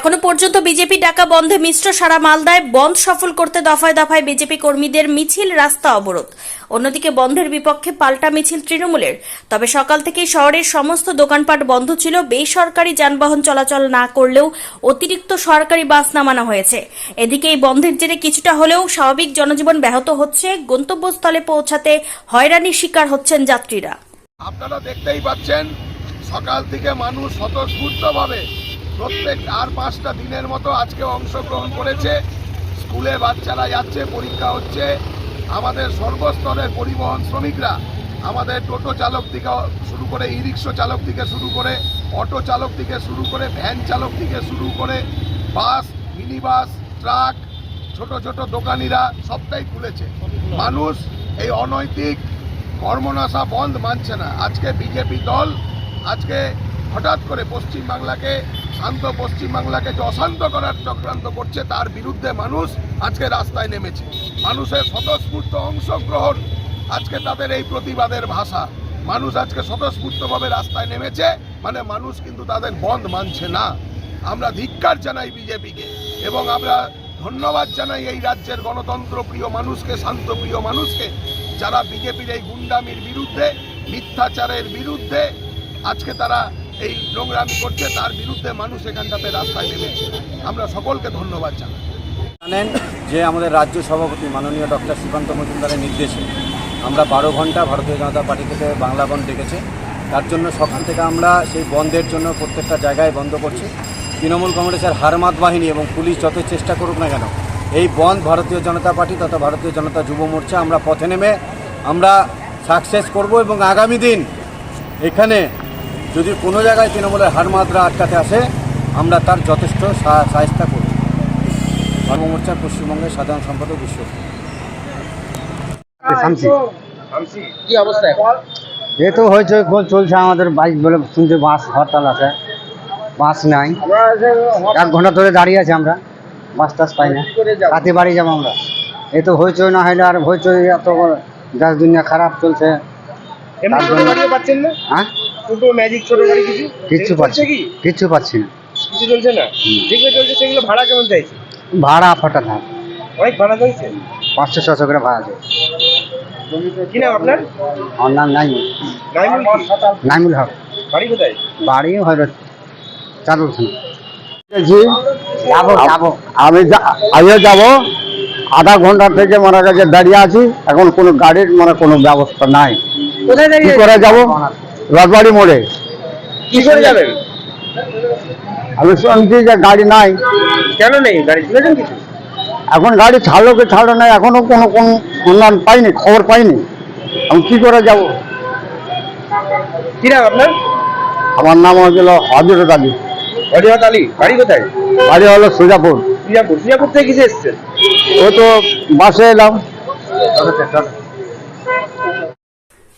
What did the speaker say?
এখনও পর্যন্ত বিজেপি ডাকা বন্ধে মিশ্র সারা মালদায় বন্ধ সফল করতে দফায় দফায় বিজেপি কর্মীদের মিছিল রাস্তা অবরোধ। অন্যদিকে বন্ধের বিপক্ষে পাল্টা মিছিল তৃণমূলের। তবে সকাল থেকেই শহরের সমস্ত দোকানপাট বন্ধ ছিল। বেসরকারি যানবাহন চলাচল না করলেও অতিরিক্ত সরকারি বাস নামানো হয়েছে। এদিকে এই বন্ধের জেরে কিছুটা হলেও স্বাভাবিক জনজীবন ব্যাহত হচ্ছে। গন্তব্যস্থলে পৌঁছাতে হয়রানির শিকার হচ্ছেন যাত্রীরা। আপনারা দেখতেই পাচ্ছেন, সকাল থেকে মানুষ স্বতঃস্ফূর্তভাবে প্রত্যেক আর পাঁচটা দিনের মতো আজকে অংশগ্রহণ করেছে। স্কুলে বাচ্চারা যাচ্ছে, পরীক্ষা হচ্ছে। আমাদের সর্বস্তরের পরিবহন শ্রমিকরা, আমাদের টোটো চালক থেকে শুরু করে ই রিক্সা চালক থেকে শুরু করে, অটো চালক থেকে শুরু করে, ভ্যান চালক থেকে শুরু করে, বাস মিনি বাস ট্রাক, ছোট ছোট দোকানিরা সবটাই খুলেছে। মানুষ এই অনৈতিক কর্মনাশা বন্ধ মানছে না। আজকে বিজেপি দল, আজকে হঠাৎ করে পশ্চিমবাংলাকে শান্ত পশ্চিমবাংলাকে যে অশান্ত করার চক্রান্ত করছে, তার বিরুদ্ধে মানুষ আজকে রাস্তায় নেমেছে। মানুষের স্বতঃস্ফূর্ত অংশগ্রহণ আজকে তাদের এই প্রতিবাদের ভাষা। মানুষ আজকে স্বতঃস্ফূর্তভাবে রাস্তায় নেমেছে মানে মানুষ কিন্তু তাদের বন্ধ মানছে না। আমরা ধিক্কার জানাই বিজেপিকে এবং আমরা ধন্যবাদ জানাই এই রাজ্যের গণতন্ত্র প্রিয় মানুষকে শান্তপ্রিয় মানুষকে, যারা বিজেপির এই গুন্ডামির বিরুদ্ধে, মিথ্যাচারের বিরুদ্ধে আজকে তারা এই নোংরামি করছে, তার বিরুদ্ধে মানুষ এখানটাতে রাস্তায় নেমেছে। আমরা সকলকে ধন্যবাদ জানাই। জানেন যে আমাদের রাজ্য সভাপতি মাননীয় ডক্টর সুকান্ত মজুমদারের নির্দেশে আমরা বারো ঘণ্টা ভারতীয় জনতা পার্টি থেকে বাংলা বন্ধ ডেকেছে। তার জন্য সকাল থেকে আমরা সেই বন্ধের জন্য প্রত্যেকটা জায়গায় বন্ধ করছি। তৃণমূল কংগ্রেসের হারমাত বাহিনী এবং পুলিশ যত চেষ্টা করুক না কেন, এই বন্ধ ভারতীয় জনতা পার্টি তথা ভারতীয় জনতা যুব মোর্চা আমরা পথে নেমে আমরা সাকসেস করব এবং আগামী দিন এখানে যদি কোনো জায়গায় তৃণমূলের হারমাতরা আটকাতে আসে আমরা তার যথেষ্ট সাহায্য করব। ধর্ম মোর্চার পশ্চিমবঙ্গের সাধারণ সম্পাদক বিশ্ব। কি অবস্থা এ তো হয়েছে গোল চলছে আমাদের বাইক বলে শুনতে বাস হরতাল আছে। বাস নাই। এক ঘণ্টা ধরে দাঁড়িয়ে আছে আমরা। বাস টাস পাই না। রাতে বাড়ি যাব আমরা। এ তো হইচই না হইলে আর হইচই এত দেশ দুনিয়া খারাপ চলছে। হ্যাঁ? টোটো ম্যাজিক ছোট গাড়ি কিছু? কিচ্ছু পাচ্ছি কি? কিচ্ছু পাচ্ছি না। কিছু চলছে না? যেগুলো চলছে সেগুলো ভাড়া কেমন চাইছে? ভাড়া ফাটা থাক অনেক ভাড়া চাইছে? পাঁচশো ছশো করে ভাড়া কি নাম আপনার? আমার নাম নাইমুল। নাইমুল নাইমুল হক। বাড়ি কোথায়? বাড়ি হয়তো চালু যাব যাব। আমি আমিও যাব। আধা ঘণ্টা থেকে মনে কাছে দাঁড়িয়ে আছি। এখন কোনো গাড়ির মানে কোনো ব্যবস্থা নাই। কোথায় করে যাব? রাজবাড়ি মোড়ে। কি করে যাবেন? আমি শুনছি যে গাড়ি নাই। কেন নেই? গাড়ি শুনেছেন কিছু? এখন গাড়ি ছাড়লো কি ছাড়লো না এখনও কোনো কোন উন্নয়ন পাইনি খবর পাইনি। আমি কি করে যাব? কি নাম আপনার? আমার নাম হয়েছিল হজরত আলী। অজয় আলী বাড়ি কোথায়? বাড়ি হলো সুজাপুর। সিঙ্গাপুর সিঙ্গাপুর থেকে কিসে এসছেন? ও তো বাসে এলাম।